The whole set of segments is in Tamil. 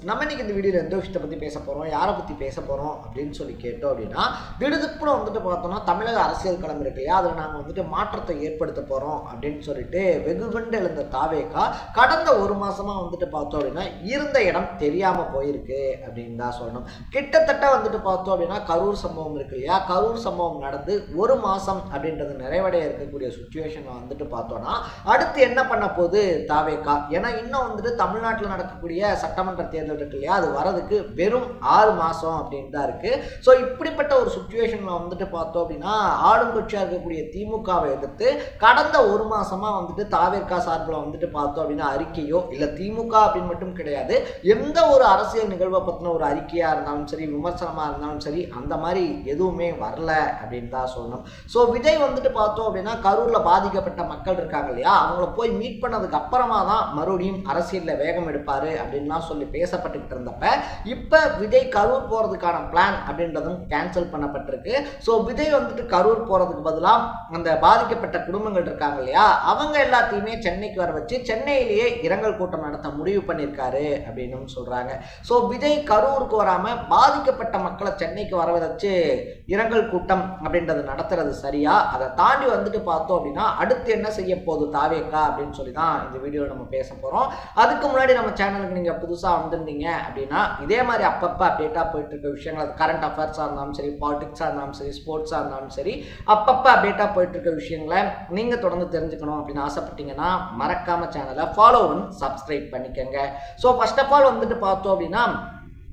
நம்ம இன்னைக்கு இந்த வீடியோவில் எந்த விஷயத்தை பற்றி பேச போகிறோம் யாரை பற்றி பேச போகிறோம் அப்படின்னு சொல்லி கேட்டோம் அப்படின்னா திடுதுப்புறம் வந்துட்டு பார்த்தோம்னா தமிழக அரசியல் களம் இருக்கு இல்லையா? அதில் நாங்கள் வந்துட்டு மாற்றத்தை ஏற்படுத்த போகிறோம் அப்படின்னு சொல்லிட்டு வெகுகண்டு எழுந்த தாவேக்கா கடந்த ஒரு மாதமாக வந்துட்டு பார்த்தோம் அப்படின்னா இருந்த இடம் தெரியாமல் போயிருக்கு அப்படின்னு தான் சொல்லணும். கிட்டத்தட்ட வந்துட்டு பார்த்தோம் அப்படின்னா கரூர் சம்பவம் இருக்கு இல்லையா? கரூர் சம்பவம் நடந்து ஒரு மாதம் அப்படின்றது நிறைவடைய இருக்கக்கூடிய சுச்சுவேஷனை வந்துட்டு பார்த்தோன்னா அடுத்து என்ன பண்ண போகுது தாவேக்கா ஏன்னா இன்னும் வந்துட்டு தமிழ்நாட்டில் நடக்கக்கூடிய சட்டமன்ற தேர்தல் இருக்கு இல்லையா அது வரதுக்கு வெறும் ஆறு மாதம் அப்படின்னு தான் இருக்கு. ஸோ இப்படிப்பட்ட ஒரு சுச்சுவேஷனில் வந்துட்டு பார்த்தோம் அப்படின்னா ஆளுங்கட்சியாக இருக்கக்கூடிய திமுகவை எதிர்த்து கடந்த ஒரு மாசமா வந்துட்டு தாவேர்கா சார்பில் வந்துட்டு பார்த்தோம் அப்படின்னா அறிக்கையோ இல்லை திமுக அப்படின்னு மட்டும் கிடையாது. எந்த ஒரு அரசியல் நிகழ்வை பற்றின ஒரு அறிக்கையாக இருந்தாலும் சரி விமர்சனமாக இருந்தாலும் சரி அந்த மாதிரி எதுவுமே வரல அப்படின்னு தான் சொல்லணும். ஸோ விஜய் வந்துட்டு பார்த்தோம் அப்படின்னா கரூரில் பாதிக்கப்பட்ட மக்கள் இருக்காங்க இல்லையா? அவங்கள போய் மீட் பண்ணதுக்கு அப்புறமா தான் மறுபடியும் அரசியலில் வேகம் எடுப்பார் அப்படின்லாம் சொல்லி பேச கஷ்டப்பட்டுக்கிட்டு இருந்தப்ப இப்போ விஜய் கரூர் போகிறதுக்கான பிளான் அப்படின்றதும் கேன்சல் பண்ணப்பட்டிருக்கு. ஸோ விஜய் வந்துட்டு கரூர் போகிறதுக்கு பதிலாக அந்த பாதிக்கப்பட்ட குடும்பங்கள் இருக்காங்க இல்லையா? அவங்க எல்லாத்தையுமே சென்னைக்கு வர வச்சு சென்னையிலேயே இரங்கல் கூட்டம் நடத்த முடிவு பண்ணியிருக்காரு அப்படின்னு சொல்கிறாங்க ஸோ விஜய் கரூருக்கு வராமல் பாதிக்கப்பட்ட மக்களை சென்னைக்கு வர வச்சு இரங்கல் கூட்டம் அப்படின்றது நடத்துறது சரியா? அதை தாண்டி வந்துட்டு பார்த்தோம் அப்படின்னா அடுத்து என்ன செய்ய போகுது தாவேக்கா அப்படின்னு சொல்லி தான் இந்த வீடியோ நம்ம பேச போகிறோம் அதுக்கு முன்னாடி நம்ம சேனலுக்கு நீங்கள் புதுசாக வந்து இருந்தீங்க அப்படின்னா இதே மாதிரி அப்பப்போ அப்டேட்டாக போயிட்டு இருக்க விஷயங்கள் அது கரண்ட் அஃபேர்ஸாக இருந்தாலும் சரி பாலிடிக்ஸாக இருந்தாலும் சரி ஸ்போர்ட்ஸாக இருந்தாலும் சரி அப்பப்போ அப்டேட்டாக போயிட்டு இருக்க விஷயங்களை நீங்கள் தொடர்ந்து தெரிஞ்சுக்கணும் அப்படின்னு ஆசைப்பட்டீங்கன்னா மறக்காம சேனலை ஃபாலோ பண்ணி சப்ஸ்கிரைப் பண்ணிக்கோங்க. ஸோ ஃபர்ஸ்ட் ஆஃப் ஆல் வந்துட்டு பார்த்தோம் அப்படின்னா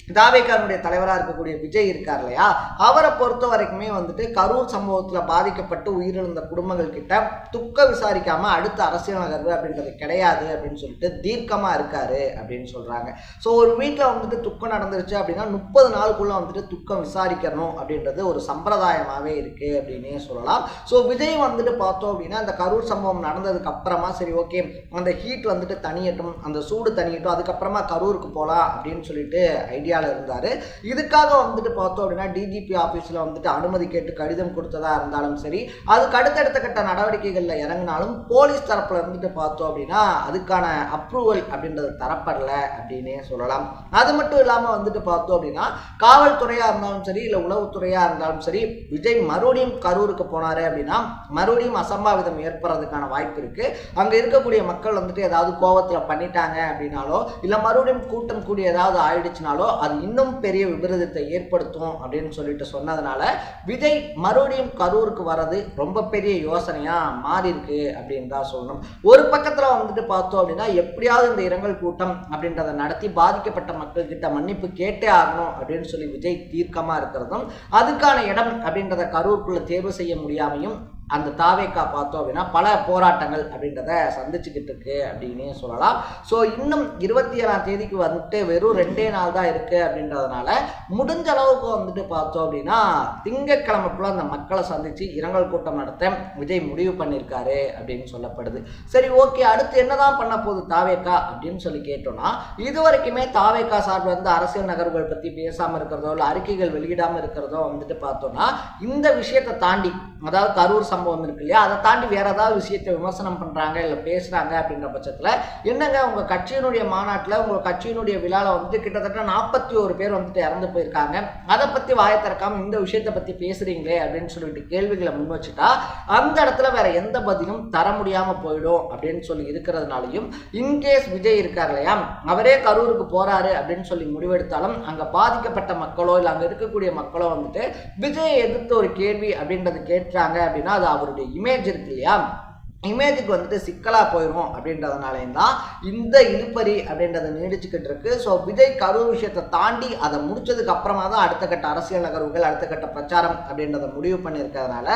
தாவேக்காரனுடைய தலைவராக இருக்கக்கூடிய விஜய் இருக்கார் இல்லையா? அவரை பொறுத்த வரைக்குமே வந்துட்டு கரூர் சம்பவத்தில் பாதிக்கப்பட்டு உயிரிழந்த குடும்பங்கள் கிட்ட துக்க விசாரிக்காம அடுத்த அரசியல் நகர்வு அப்படின்றது கிடையாது அப்படின்னு சொல்லிட்டு தீர்க்கமாக இருக்காரு அப்படின்னு சொல்கிறாங்க ஸோ ஒரு வீட்டில் வந்துட்டு துக்கம் நடந்துருச்சு அப்படின்னா முப்பது நாளுக்குள்ளே வந்துட்டு துக்கம் விசாரிக்கணும் அப்படின்றது ஒரு சம்பிரதாயமாகவே இருக்குது அப்படின்னே சொல்லலாம். ஸோ விஜய் வந்துட்டு பார்த்தோம் அப்படின்னா அந்த கரூர் சம்பவம் நடந்ததுக்கு அப்புறமா சரி ஓகே அந்த ஹீட் வந்துட்டு தனியட்டும் அந்த சூடு தனியட்டும் அதுக்கப்புறமா கரூருக்கு போகலாம் அப்படின்னு சொல்லிட்டு ஐடியா ஏரியாவில் இருந்தார். இதுக்காக வந்துட்டு பார்த்தோம் அப்படின்னா டிஜிபி ஆஃபீஸில் வந்துட்டு அனுமதி கேட்டு கடிதம் கொடுத்ததா இருந்தாலும் சரி அதுக்கு அடுத்தடுத்த கட்ட நடவடிக்கைகளில் இறங்கினாலும் போலீஸ் தரப்பில் இருந்துட்டு பார்த்தோம் அப்படின்னா அதுக்கான அப்ரூவல் அப்படின்றது தரப்படல அப்படின்னே சொல்லலாம். அது மட்டும் இல்லாமல் வந்துட்டு பார்த்தோம் அப்படின்னா காவல்துறையாக இருந்தாலும் சரி இல்லை உளவுத்துறையாக இருந்தாலும் சரி விஜய் மறுபடியும் கரூருக்கு போனார் அப்படின்னா மறுபடியும் அசம்பாவிதம் ஏற்படுறதுக்கான வாய்ப்பு இருக்குது அங்கே இருக்கக்கூடிய மக்கள் வந்துட்டு ஏதாவது கோவத்தில் பண்ணிட்டாங்க அப்படின்னாலோ இல்லை மறுபடியும் கூட்டம் கூடி ஏதாவது ஆயிடுச்சுனாலோ அது இன்னும் பெரிய விபரீதத்தை ஏற்படுத்தும் அப்படின்னு சொல்லிட்டு சொன்னதுனால விஜய் மறுபடியும் கரூருக்கு வர்றது ரொம்ப பெரிய யோசனையா மாறி இருக்கு அப்படின்னு தான் சொல்லணும். ஒரு பக்கத்துல வந்துட்டு பார்த்தோம் அப்படின்னா எப்படியாவது இந்த இரங்கல் கூட்டம் அப்படின்றத நடத்தி பாதிக்கப்பட்ட மக்கள் கிட்ட மன்னிப்பு கேட்டே ஆகணும் அப்படின்னு சொல்லி விஜய் தீர்க்கமா இருக்கிறதும் அதுக்கான இடம் அப்படின்றத கரூருக்குள்ள தேர்வு செய்ய முடியாமையும் அந்த தாவேக்கா பார்த்தோம் அப்படின்னா பல போராட்டங்கள் அப்படின்றத சந்திச்சுக்கிட்டு இருக்கு அப்படின்னே சொல்லலாம். ஸோ இன்னும் இருபத்தி ஏழாம் தேதிக்கு வந்துட்டு வெறும் ரெண்டே நாள் தான் இருக்கு அப்படின்றதுனால முடிஞ்ச அளவுக்கு வந்துட்டு பார்த்தோம் அப்படின்னா திங்கக்கிழமைக்குள்ள அந்த மக்களை சந்திச்சு இரங்கல் கூட்டம் நடத்த விஜய் முடிவு பண்ணியிருக்காரு அப்படின்னு சொல்லப்படுது. சரி ஓகே அடுத்து என்னதான் பண்ண போகுது தாவேக்கா அப்படின்னு சொல்லி கேட்டோம்னா இது வரைக்குமே தாவேக்கா சார்பில் வந்து அரசியல் நகர்வுகள் பற்றி பேசாமல் இருக்கிறதோ இல்லை அறிக்கைகள் வெளியிடாமல் இருக்கிறதோ வந்துட்டு பார்த்தோம்னா இந்த விஷயத்தை தாண்டி அதாவது கரூர் சம்பவம் இருக்கு இல்லையா? அதை தாண்டி வேற ஏதாவது விஷயத்தை விமர்சனம் பண்றாங்க இல்லை பேசுறாங்க அப்படின்ற பட்சத்தில் என்னங்க உங்க கட்சியினுடைய மாநாட்டில் உங்க கட்சியினுடைய விழாவில் வந்துட்டு கிட்டத்தட்ட நாற்பத்தி ஒரு பேர் வந்துட்டு இறந்து போயிருக்காங்க. அதை பத்தி வாயை திறக்காம இந்த விஷயத்தை பத்தி பேசுறீங்களே அப்படின்னு சொல்லிட்டு கேள்விகளை முன் வச்சுட்டா அந்த இடத்துல வேற எந்த பதிலும் தர முடியாம போயிடும் அப்படின்னு சொல்லி இருக்கிறதுனாலையும் இன்கேஸ் விஜய் இருக்கார் இல்லையா? அவரே கரூருக்கு போறாரு அப்படின்னு சொல்லி முடிவெடுத்தாலும் அங்க பாதிக்கப்பட்ட மக்களோ இல்லை அங்க இருக்கக்கூடிய மக்களோ வந்துட்டு விஜயை எதிர்த்து ஒரு கேள்வி அப்படின்றது கேட்டு கேட்டுறாங்க அப்படின்னா அது அவருடைய இமேஜ் இருக்கு இல்லையா? இமேஜுக்கு வந்துட்டு சிக்கலாக போயிடும் அப்படின்றதுனாலையும் தான் இந்த இழுப்பறி அப்படின்றத நீடிச்சுக்கிட்டு இருக்கு. ஸோ விஜய் கரூர் விஷயத்தை தாண்டி அதை முடிச்சதுக்கு அப்புறமா தான் அடுத்த கட்ட அரசியல் நகர்வுகள் அடுத்த கட்ட பிரச்சாரம் அப்படின்றத முடிவு பண்ணியிருக்கிறதுனால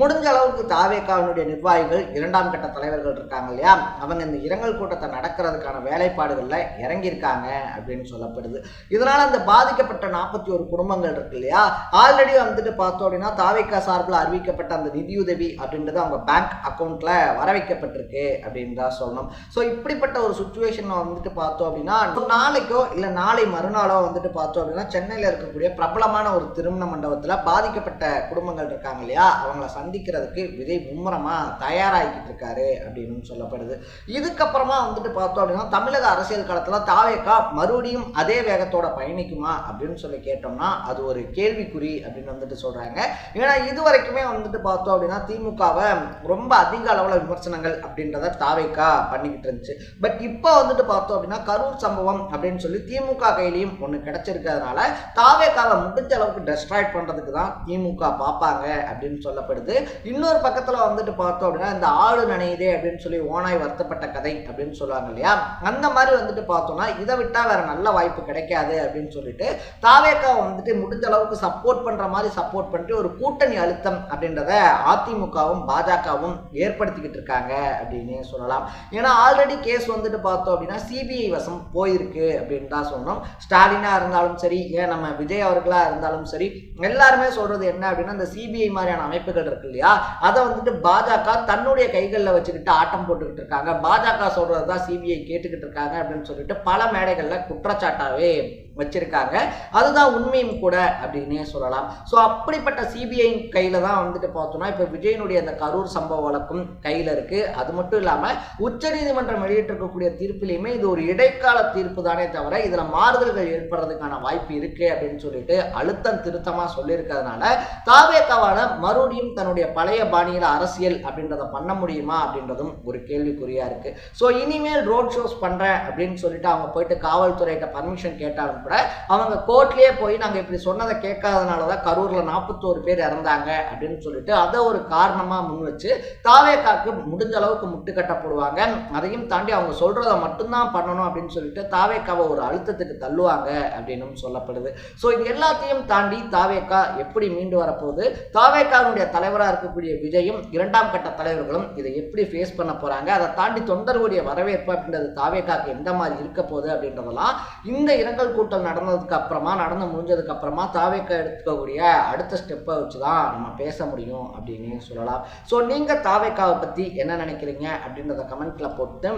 முடிஞ்ச அளவுக்கு தாவேக்காவினுடைய நிர்வாகிகள் இரண்டாம் கட்ட தலைவர்கள் இருக்காங்க இல்லையா? அவங்க இந்த இரங்கல் கூட்டத்தை நடக்கிறதுக்கான வேலைப்பாடுகளில் இறங்கியிருக்காங்க அப்படின்னு சொல்லப்படுது. இதனால அந்த பாதிக்கப்பட்ட நாற்பத்தி ஒரு குடும்பங்கள் இருக்கு இல்லையா? ஆல்ரெடி வந்துட்டு பார்த்தோம் அப்படின்னா தாவேக்கா சார்பில் அறிவிக்கப்பட்ட அந்த நிதியுதவி அப்படின்றது அவங்க பேங்க் அக்கௌண்ட்டில் வர வைக்கப்பட்டிருக்கு அப்படின்னு தான் சொல்லணும். ஸோ இப்படிப்பட்ட ஒரு சுச்சுவேஷனில் வந்துட்டு பார்த்தோம் அப்படின்னா நாளைக்கோ இல்லை நாளை மறுநாளோ வந்துட்டு பார்த்தோம் அப்படின்னா சென்னையில் இருக்கக்கூடிய பிரபலமான ஒரு திருமண மண்டபத்தில் பாதிக்கப்பட்ட குடும்பங்கள் இருக்காங்க இல்லையா? அவங்கள சந்திக்கிறதுக்கு விஜய் மும்முரமாக தயாராகிக்கிட்டு இருக்காரு அப்படின்னு சொல்லப்படுது. இதுக்கப்புறமா வந்துட்டு பார்த்தோம் அப்படின்னா தமிழக அரசியல் காலத்தில் தாவேக்கா மறுபடியும் அதே வேகத்தோட பயணிக்குமா அப்படின்னு சொல்லி கேட்டோம்னா அது ஒரு கேள்விக்குறி அப்படின்னு வந்துட்டு சொல்கிறாங்க ஏன்னா இது வரைக்குமே வந்துட்டு பார்த்தோம் அப்படின்னா திமுகவை ரொம்ப அதிக அளவில் விமர்சனங்கள் அப்படின்றத தாவைக்கா பண்ணிக்கிட்டு இருந்துச்சு. பட் இப்போ வந்துட்டு பார்த்தோம் அப்படின்னா கரூர் சம்பவம் அப்படின்னு சொல்லி திமுக கையிலையும் ஒன்று கிடைச்சிருக்கிறதுனால தாவேக்காவை முடிஞ்ச அளவுக்கு டெஸ்ட்ராய்ட் பண்ணுறதுக்கு தான் திமுக பார்ப்பாங்க அப்படின்னு சொல்லப்படுது. இன்னொரு பக்கத்தில் வந்துட்டு பார்த்தோம் அப்படின்னா இந்த ஆடு நனையுதே அப்படின்னு சொல்லி ஓனாய் வருத்தப்பட்ட கதை அப்படின்னு சொல்லுவாங்க இல்லையா? அந்த மாதிரி வந்துட்டு பார்த்தோம்னா இதை விட்டால் வேற நல்ல வாய்ப்பு கிடைக்காது அப்படின்னு சொல்லிட்டு தாவேக்காவை வந்துட்டு முடிஞ்ச அளவுக்கு சப்போர்ட் பண்ணுற மாதிரி சப்போர்ட் பண்ணிட்டு ஒரு கூட்டணி அழுத்தம் அப்படின்றத அதிமுகவும் பாஜகவும் ஏற்படுத்திக்கிட்டு இருக்காங்க அப்படின்னு சொல்லலாம். ஏன்னா ஆல்ரெடி கேஸ் வந்துட்டு பார்த்தோம் அப்படின்னா சிபிஐ வசம் போயிருக்கு அப்படின்னு தான் சொன்னோம் ஸ்டாலினாக இருந்தாலும் சரி ஏன் நம்ம விஜய் அவர்களாக இருந்தாலும் சரி எல்லாருமே சொல்றது என்ன அப்படின்னா இந்த சிபிஐ மாதிரியான அமைப்புகள் இருக்கு இல்லையா? அதை வந்துட்டு பாஜக தன்னுடைய கைகளில் வச்சுக்கிட்டு ஆட்டம் போட்டுக்கிட்டு இருக்காங்க. பாஜக சொல்றது தான் சிபிஐ கேட்டுக்கிட்டு இருக்காங்க அப்படின்னு சொல்லிட்டு பல மேடைகளில் குற்றச்சாட்டாவே வச்சிருக்காங்க. அதுதான் உண்மையும் கூட அப்படின்னே சொல்லலாம். ஸோ அப்படிப்பட்ட சிபிஐ கையில் தான் வந்துட்டு பார்த்தோம்னா இப்போ விஜயனுடைய அந்த கரூர் சம்பவ வழக்கும் கையில் இருக்குது அது மட்டும் இல்லாமல் உச்சநீதிமன்றம் வெளியிட்டிருக்கக்கூடிய தீர்ப்பிலையுமே இது ஒரு இடைக்கால தீர்ப்பு தானே தவிர இதில் மாறுதல்கள் ஏற்படுறதுக்கான வாய்ப்பு இருக்கு அப்படின்னு சொல்லிட்டு அழுத்தம் திருத்தமாக சொல்லியிருக்கிறதுனால தாவேக்காவால மறுபடியும் தன்னுடைய பழைய பாணியில் அரசியல் அப்படின்றத பண்ண முடியுமா அப்படின்றதும் ஒரு கேள்விக்குறியாக இருக்குது ஸோ இனிமேல் ரோட் ஷோஸ் பண்ணுறேன் அப்படின்னு சொல்லிட்டு அவங்க போயிட்டு காவல்துறையிட்ட பர்மிஷன் கேட்டாலும் கூட அவங்க கோர்ட்லயே போய் நாங்கள் இப்படி சொன்னதை கேட்காதனால தான் கரூரில் நாற்பத்தோரு பேர் இறந்தாங்க அப்படின்னு சொல்லிட்டு அதை ஒரு காரணமாக முன் வச்சு தாவேக்காக்கு முடிஞ்ச அளவுக்கு முட்டு கட்டப்படுவாங்க. அதையும் தாண்டி அவங்க சொல்கிறத மட்டும்தான் பண்ணணும் அப்படின்னு சொல்லிட்டு தாவேக்காவை ஒரு அழுத்தத்துக்கு தள்ளுவாங்க அப்படின்னு சொல்லப்படுது. ஸோ இது எல்லாத்தையும் தாண்டி தாவேக்கா எப்படி மீண்டு வரப்போகுது? தாவேக்காவுடைய தலைவராக இருக்கக்கூடிய விஜயும் இரண்டாம் கட்ட தலைவர்களும் இதை எப்படி ஃபேஸ் பண்ண போகிறாங்க அதை தாண்டி தொண்டர்களுடைய வரவேற்பு அப்படின்றது தாவேக்காக்கு எந்த மாதிரி இருக்க போகுது அப்படின்றதெல்லாம் இந்த இரங்கல் கூட்டம் நடந்ததுக்கு அப்புறமா நடந்து முடிஞ்சதுக்கு அப்புறமா தாவேக்கா எடுத்துக்கக்கூடிய அடுத்த ஸ்டெப்பை வச்சு தான் நம்ம பேச முடியும் அப்படின்னு சொல்லலாம். ஸோ நீங்கள் தாவேக்காவை பற்றி என்ன நினைக்கிறீங்க அப்படின்றத கமெண்ட்டில் போட்டு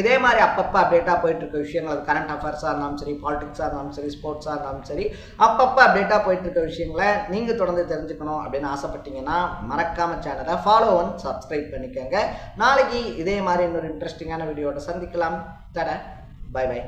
இதே மாதிரி அப்பப்போ அப்டேட்டாக போயிட்டு இருக்க விஷயங்கள் அது கரண்ட் அஃபேர்ஸாக இருந்தாலும் சரி பாலிடிக்ஸாக இருந்தாலும் சரி ஸ்போர்ட்ஸாக இருந்தாலும் சரி அப்பப்போ அப்டேட்டாக போயிட்டு இருக்க விஷயங்களை நீங்கள் தொடர்ந்து தெரிஞ்சுக்கணும் அப்படின்னு ஆசைப்பட்டீங்கன்னா மறக்காம சேனலை ஃபாலோ ஒன் சப்ஸ்கிரைப் பண்ணிக்கோங்க. நாளைக்கு இதே மாதிரி இன்னொரு இன்ட்ரெஸ்டிங்கான வீடியோட சந்திக்கலாம். தட பை பை